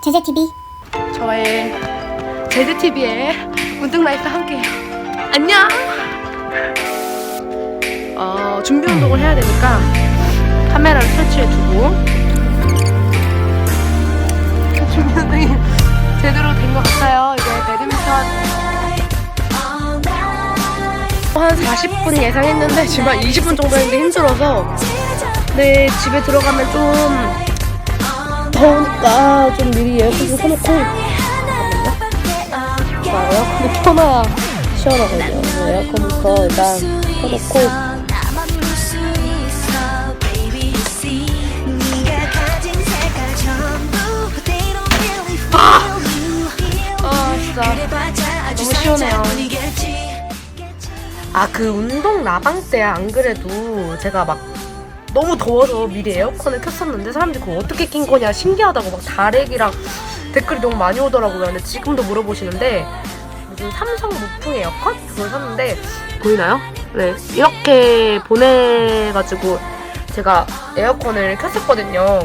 제재TV 저의 제드TV의 운동라이프 함께해요. 안녕! 어, 준비 운동을 해야 되니까 카메라를 설치해 두고 준비 운동이 제대로 된 것 같아요. 이제 배드민턴 한 40분 예상했는데 지금 한 20분 정도 했는데 힘들어서 네 집에 들어가면 좀 더우니까 좀 미리 좀 켜놓고. 자, 에어컨을 켜놔야 시원하거든요. 에어컨부터 일단 켜놓고. 아 진짜. 너무 시원해요. 아 그 운동 라방 때 안 그래도 제가 막 너무 더워서 미리 에어컨을 켰었는데 사람들이 그거 어떻게 낀 거냐 신기하다고 막 다렉이랑 댓글이 너무 많이 오더라고요. 근데 지금도 물어보시는데 무슨 삼성 무풍 에어컨 그걸 샀는데 보이나요? 네 이렇게 보내가지고 제가 에어컨을 켰었거든요.